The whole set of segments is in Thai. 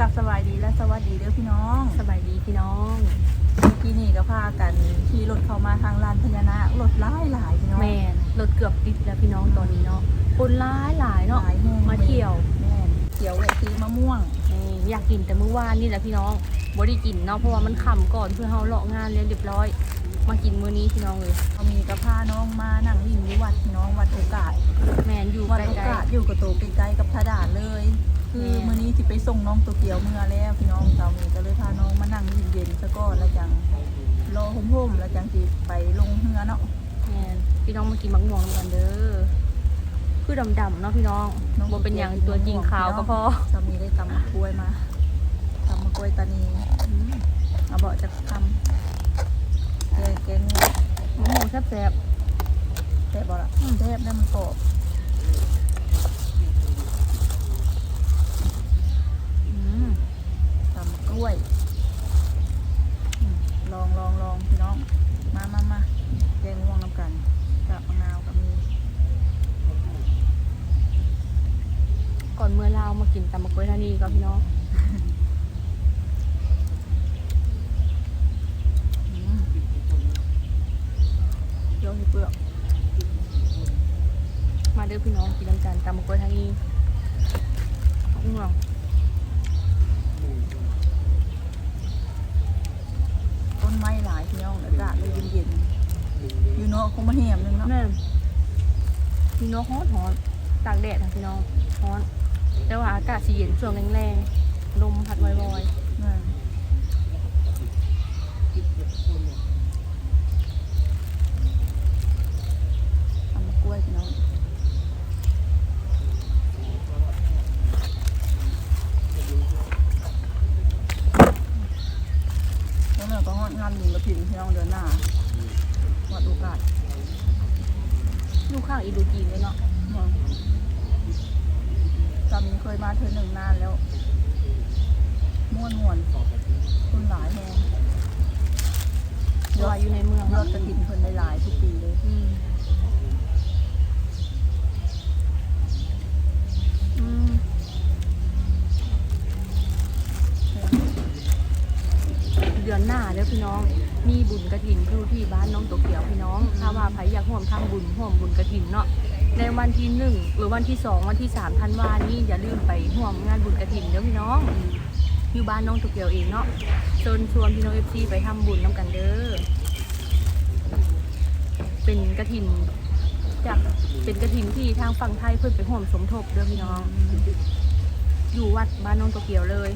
กับสบายดีและสวัสดีเด้อพี่น้องสบายดีพี่น้องที่นี่ก็พากันขี่รถเข้ามาทางลานพญานาครถหลายหลายพี่น้องแม่นรถเกือบติดแล้วพี่น้องตอนนี้เนาะคนร้ายหลายเนาะหลายแห้งมาเที่ยวแม่นเที่ยวแหวกซื้อมะม่วงนี่อยากกินแต่มื้อวานนี่แหละพี่น้องบ่ได้กินเนาะเพราะว่ามันค่ำก่อนเพื่อเฮาเลาะงานเรียนเรียบร้อย มากินมื้อนี้พี่น้องเลยเขามีกระพาน้องมานั่งริมอยู่วัดพี่น้องวัดโอกาสแม่นอยู่วัดใกโอล้กาสอยู่กับโตใกล้ๆกับทดานเลย คือแม่มื้อนี้สิไปส่งน้องตัวเกียวเมื่อแล้วพี่น้องเรามีก็เลยพาน้องมานั่งเย็นๆซะก่อนแล้วจังรอห่มๆแล้วจังสิไปลงเรือเนาะๆแม่นพี่น้องมากินมักม่วงกันเด้อคือดำๆเนาะพี่น้องบ่เป็นหยังตัวจริงขาวก็พอสามีได้ตำมะกล้วยมาตำมะกล้วยตานีเอาเบาะจากทำแกงแกงมะม่วงแซ่บแซ่บบ่ล่ะแซ่บได้มันกรอบ ๆอืม ตำมะกล้วยอืมลองลองลองพี่น้อง มามามาแกงม่วงน้ำกันกับมะนาวกับมีก่อนเมื่อลาวมากินตำมะกล้วยท่านีก็พี่น้องอืมเดี๋ยวให้เปลือกมาเด้อพี่น้องกินน้ำกันตำมะกล้วยท่านีมะม่วง ต้น ไม้หลายพี่น้องอากาศเลยเย็นๆอยู่เนาะคงมาแหมหนึงเนาะแม่นพี่น้องฮ้อนฮ้อนตากแดดนะพี่น้องฮ้อน แต่ว่าอากาศสีเย็นช่วงแรงๆลมพัดวอยแม่นตำมะกล้วยพี่น้อง แล้วเราก็ฮอดงานบุญ กินพี่น้องเดือนหน้าวัดโอกาสๆลูกข้างอีดูจีนเลยเนาะจำมีเคยมาเธอหนึ่งนานแล้วม่วนมวนคนหลายแฮงเดี๋ยวอยู่ในเมืองเนาะดกระถิ่นเพิ่นได้หลายทุกปีเลยเดือนหน้าเด้อพี่น้อง บุญกระถินอยู่ที่บ้านน้องโตเกียวพี่น้อง ถ้าว่าใครอยากร่วมทำบุญร่วมบุญกระถินเนาะในวันที่หนึ่งหรือวันที่สองวันที่สามธันวานี้อย่าลืมไปร่วมงานบุญกระถินเด้อพี่น้องอยู่บ้านน้องโตเกียวเองเนาะเชิญชวนพี่น้องเอฟซีไปทำบุญน้ำกันเด้อ เป็นกระถินจากเป็นกระถินที่ทางฝั่งไทยเพื่อนไปร่วมสมทบเด้อพี่น้อง อยู่วัดบ้านน้องโตเกียวเลย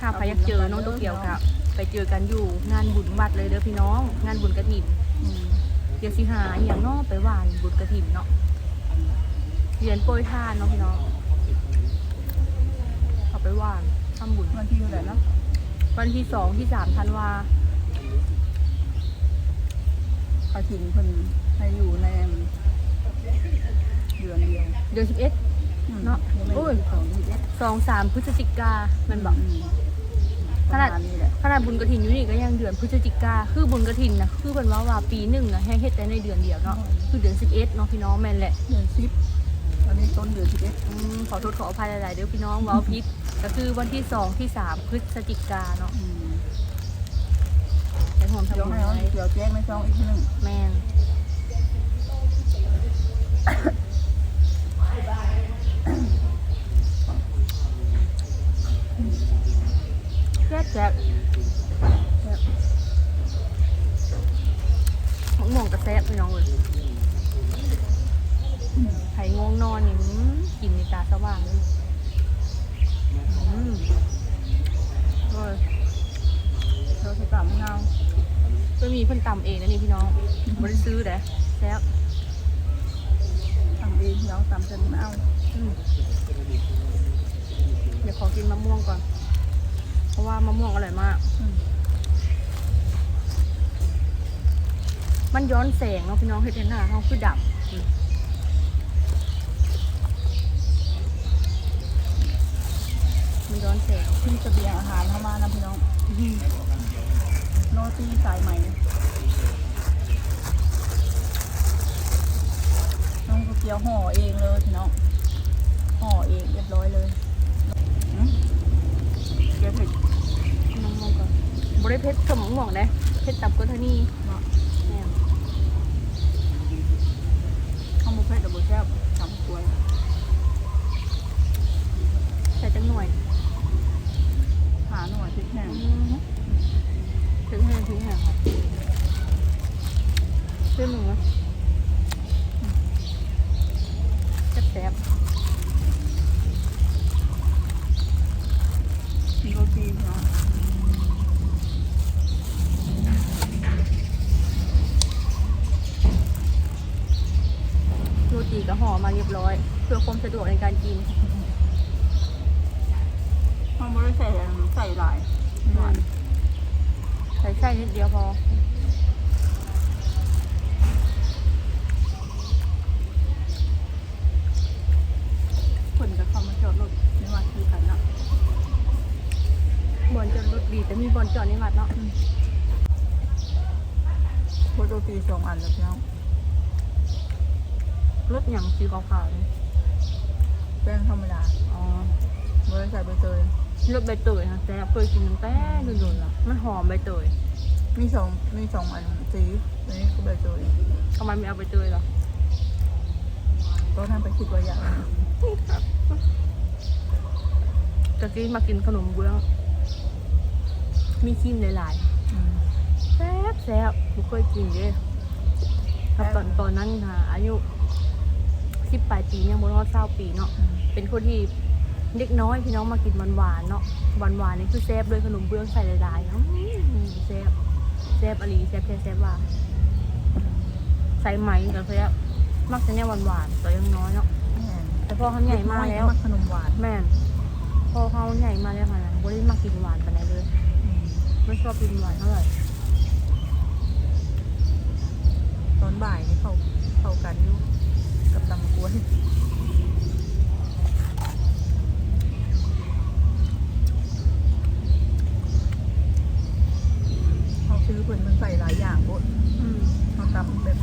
ถ้าใครอยากเจอน้องโตเกียวครับ ไปเจอกันอยู่งานบุญวัดเลยเด้อพี่น้อง งานบุญกระถินอืมเดี๋ยวสิหาอหย่างเนอกไปหวานบุญกระถินเนาะเรียนโปรยทานเนาะพี่น้องเอาไปหวานทำบุญ วันที่เท่าไหร่เนาะวันที่สองที่สามธันวา กระถิ่นเพิ่นให้อยู่ในเดือนเดียวเดือนสิบเอ็ด เนาะยังไม่โอ้ยได้สองยี่สิบเอ็ดสองสามพฤศจิกามันบอกม ประมาณนี้แหละขนาดบุญกระถินอยู่นี่ก็ยังเดือนพฤศจิกาคือบุญกระถินนะคือเป็นว่าว่าปีหนึ่งนะให้เฮ็ดแต่ในเดือนเดียวเนาะคือเดือนสิบเอ็ดเนาะพี่น้องแม่นแหละเดือนสิบตอนนี้ต้นเดือนสิบเอ็ดอืมขอโทษขออภัยหลายๆเด้อพี่น้องเว้าพิษก็คือวันที่สองที่สามพฤศจิกาเนาะอืมไปห่วมทำเดี๋ยวบุญให้เขาไว้เดี๋ยวแจ้งในช่องอีกทีหนึ่งแม่นแซ่บแซ่บมะม่วงกระแซ่บพี่น้องเลยไผ่งวงนอนนี่อื้อกินในตาสว่างเลยอืมโอ้ย เรา ใช้กล่ามะนาวก็มีเพิ่นตำเองนะนี่พี่น้องไม่ได้ซื้อเด้อแซ่บทำเองพี่น้องตำจนมะนาวอืมเดี๋ยวขอกินมะม่วงก่อน เพราะว่ามะม่วงอร่อยมากอืมมันย้อนแสงเนาะพี่น้องเฮ็ดให้หน้าเขาคือดำอืมมันย้อนแสงที่เสบียงอาหารเข้ามานะพี่น้องอื้อหือ โรตีสายใหม่น้องก๋วยเตี๋ยวห่อเองเลยพี่น้องห่อเองเรียบร้อยเลยเดี๋ยวเผ็ดน้ำมองก่อนบริเพชรสมองหมองได้เพชรตับก็เทานี่เนาะแหมข้าวหมูเพชรกับบุแซ่บสามกล้วยใส่จังหน่วยหาหน่วยพริแห้ง ถึงห้งถึงแห้งค่ะเพื่อนมึงนะแซ่บมีโรตีเนาะโรตีก็ห่อมาเรียบร้อย เพื่อความสะดวกในการกินข้าวไม่ได้ใส่ใส่หลายหน่อยใส่ไส้นิดเดียวพอ คนกับเขามาจอดรถไม่ว่าคือกันเนาะบอลจอดรถดีแต่มีบอลจอดในวัดเนาะโรตีสองอันแล้วพี่น้องรถอย่างสีขาวๆนี่แป้งธรรมดา อ๋อไม่ได้ใส่ใบเตย รถใบเตยค่ะแต่เคยกินตั้งแต่โดนๆละมันหอมใบเตยมีสองมีสองอันสีอันนี้ก็ใบเตยทำไมไม่เอาใบเตยหรอก็ทำไปคิดว่าอยากตะกี้มากินขนมเบื้อง มีครีมหลายอืมๆแซ่บแซ่บบุเคยกินเด้ครับตอนตอนนั้นค่ะอายุสิบปลายปียังบนรอดเศร้าปีเนาะอืมเป็นคนที่ เด็กน้อยพี่น้องมากินหวานๆเนาะหวานๆนี่คือแซ่บด้วยขนมเบื้องใส่หลายๆอืมแซ่บแซ่บอลีแซ่บแท้แซ่บหวานใส่ไหมกับแซ่บมักจะเนี่ยหวานๆตัวยังน้อยเนาะแม่นแต่พอเขาใหญ่มาแล้วมักขนมหวานแม่นพอเขาใหญ่มาแล้วค่ะบ่ได้มากินหวานปานใดเลยอืมไม่ชอบกินหวานเท่าไหร่ตอนบ่ายนี่เขาเข้ากันอยู่กับตำกล้วยเขาซื้อเพิ่นมันใส่ หลายอย่างบดอืมเขาตำแบบ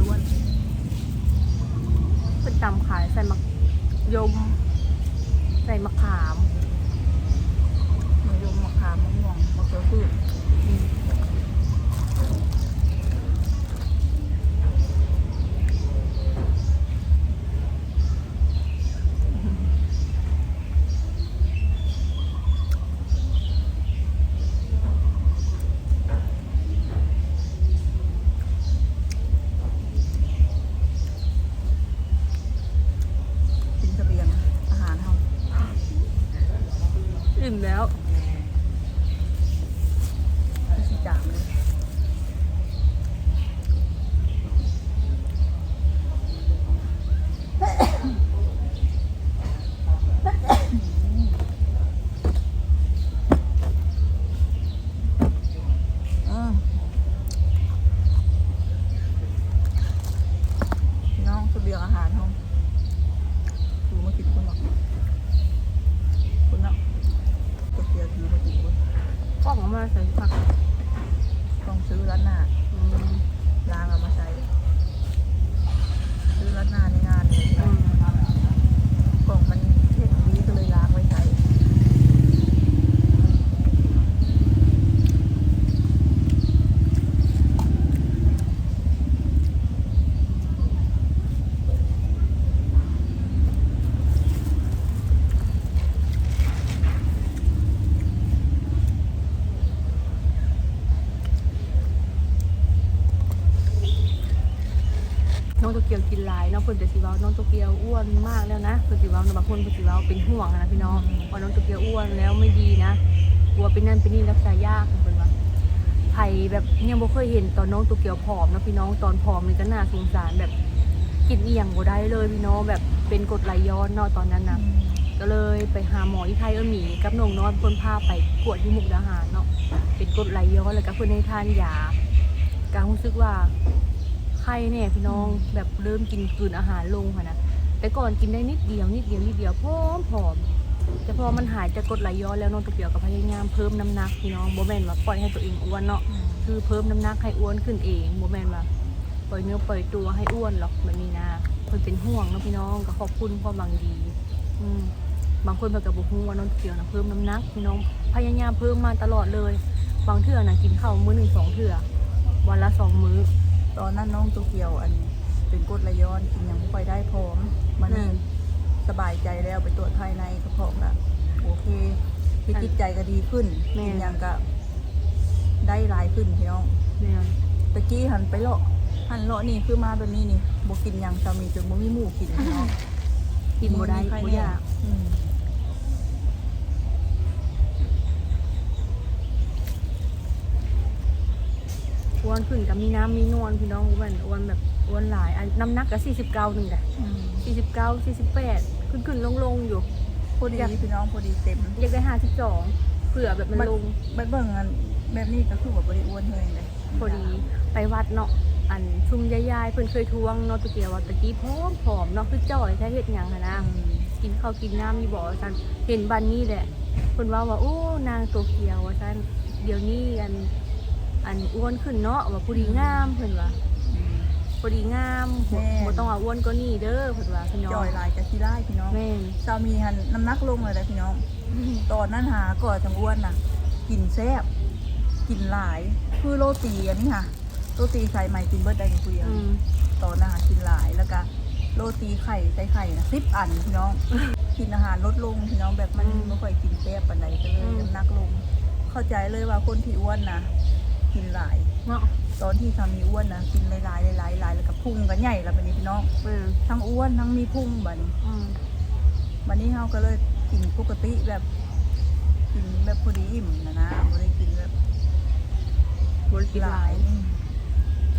ล้วนเป็นตำขายใส่มะยม ใส่มะขามๆมะยมมะขามมะม่วงมะเขือพืชอืมกินเสบียงอาหารเขา อิ่มแล้ว ที่สิจามเลยอืมพี่น้องเสบียงอาหารเขาดูมากินคนหรอกคนเนาะตัวเกียวถือมากินคน กล้องเอามาใส่ผัก ต้องซื้อร้านหน้า อืม ล้างเอามาใช้ ซื้อร้านหน้าในงานเลย อืม กล่องมันเทศนี้ก็เลยล้างไว้ใช้ น้องโต เนายเนาะเพิ่นจะสิเว้าน้องโตเกียวอ้วนมากแล้วนะเพิ่นสิเว้าบางคนเพิ่นสิเว้าเป็นห่วงนะพี่น้องว่าน้องโตเกียวอ้วนแล้วไม่ดีนะกลัวเป็นนั่นเป็นนี่รักษายากเพิ่นว่าไผแบบยังบ่เคยเห็นตอนน้องโตเกียวผอมนะพี่น้องตอนผอมนี่ก็น่าสงสารแบบกินเอียงบ่ได้เลยพี่น้องแบบเป็นกรดไหลย้อนเนาะตอนนั้นนะก็เลยไปหาหมอที่ไทยเออหมีกับน้องนอนเพิ่นพาไปกวดที่มุกดาหารเนาะเป็นกรดไหลย้อนแล้วก็เพิ่นให้ทานยาก็รู้สึกว่า ข้เนี่ยพี่น้องแบบเริ่มกินกลืนอาหารลงค่ะนะแต่ก่อนกินได้นิดเดียวนิดเดียวนิดเดียวพร้อมผอมแต่พอมันหายจากกรดไหลย้อนแล้วน้องตะเกียวก็พยายามเพิ่มน้ำหนักพี่น้องบ่แม่นว่าปล่อยให้ตัวเองอ้วนเนาะคือเพิ่มน้ำหนักให้อ้วนขึ้นเองโมแมนว่าปล่อยเนื้อปล่อยตัวให้อ้วนหรอกแบบนี้นะเพิ่นเป็นห่วงเนาะพี่น้องก็ขอบคุณความหวังดี อืมบางคนเพิ่นก็บ่ฮู้ว่าน้องเกียวนะเพิ่มน้ำหนักพี่น้องพยายามเพิ่มมาตลอดเลยพบางเทื่อนะกินข้าวมื้อหนึ่งสองเทื่อวันละสองมื้อ ตอนนั้นน้องโตเกียวอันเป็นกรดไหลย้อนกินยังไม่ค่อยได้พร้อมมันนี่อืม สบายใจแล้วไปตรวจภายในกระเพาะละโอเคที่จิตใจก็ดีขึ้นแม่ กินยังก็ได้หลายขึ้นพี่น้องเนี่ยตะกี้หันไปเลาะหันเลาะนี่คือมาแบบนี้นี่บ่กินหยังสามีจนบ่มีหมู่กินพี่น้องกินบ่ได้ใครบ่แน่อยากอืม อ้วนขึ้นกับมีน้ำมีนวลพี่น้องอ้วนอ้วนแบบอ้วนหลายอันน้ำหนักก็สี่สิบเก้าหนึ่งแหละอืมสี่สิบเก้าสี่สิบแปดขึ้นขึ้นลงลงอยู่พอดีพี่น้องพอดีเต็มอยากได้ห้าสิบสองเผื่อแบบมันลงมันเบิ่งอันแบบนี้ก็คือว่าบ่ได้อ้วนเฮงเลยพอดีไปวัดเนาะอันชุมยายๆเพิ่นเคยทวงเนาะตะเกียวว่าตะกี้พร้อมผอมเนาะคือจ่อยแท้เฮ็ดหยังหันนะอืมกินข้าวกินน้ำมีบ่ซั่นเห็นบันนี้แหละเพิ่นว่าว่าโอ้นางโตเกียวว่าซั่นเดี๋ยวนี้อัน อันอ้วนขึ้นเนาะว่าผู้ดีงามเพิ่นว่าอืมผู้ดีงามบ่แม่ บ่ต้องว่าอ้วนก็นี่เด้อเพิ่นว่าพี่น้องจ่อยหลายก็สิได้พี่น้องแม่นสามีหันน้ำหนักลงเลยนะพี่น้อง ตอนนั้นหาก่อนจังอ้วนน่ะกินแซ่บกินหลาย คือโรตีอันนี้ค่ะ โรตีใส่ใหม่กินเบิร์ดได้ในคุยอืมตอนนั้นหากินหลายแล้วก็โรตีไข่ใส่ไข่นะสิบอันพี่น้อง กินอาหารลดลงพี่น้องแบบมันอืมไม่ค่อยกินแซ่บปานใดก็เลยอืมน้ำหนักลง เข้าใจเลยว่าคนที่อ้วนนะ กินหลาย เนาะตอนที่สามีอ้วนนะกินหลายๆหลายๆหลายๆแล้วก็พุงกันใหญ่แล้วบัดนี้พี่น้องเออทั้งอ้วนทั้งมีพุงบัดนี้อืมวันนี้เราก็เลยกินปกติแบบกินแบบพอดีอิ่มนะนะไม่ได้กินแบบบ่ได้กินหลายอืม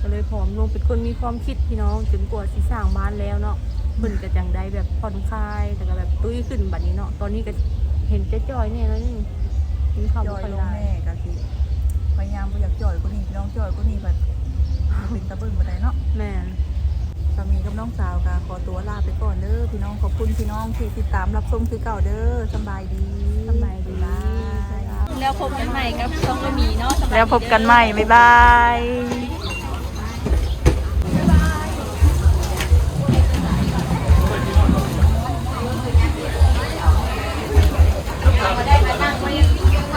ก็เลยผอมลงเป็นคนมีความคิดพี่น้องจนกว่าสิสร้างบ้านแล้วเนาะเพิ่นก็จังได้แบบผ่อนคลายแต่ก็แบบตุ้ยขึ้นบัดนี้เนาะตอนนี้ก็เห็นจะจอยแน่แล้วนี่กินข้าวจบ่อยค่อยลงได้แม่ก็สิ พยายามบ่อยากจอยก็นี่พี่น้องจอยก็นี่แบบเป็นตะเบิ่งบ่ได้เนาะแม่นสามีกับน้องสาวก็ขอตัวลาไปก่อนเด้อพี่น้องขอบคุณพี่น้องที่ติดตามรับชมคือเก่าเด้อสำบายดีสบายดีบ๊ายบายแล้วพบกันใหม่กับช่องละมีเนาะแล้วพบกันใหม่บ๊ายบาย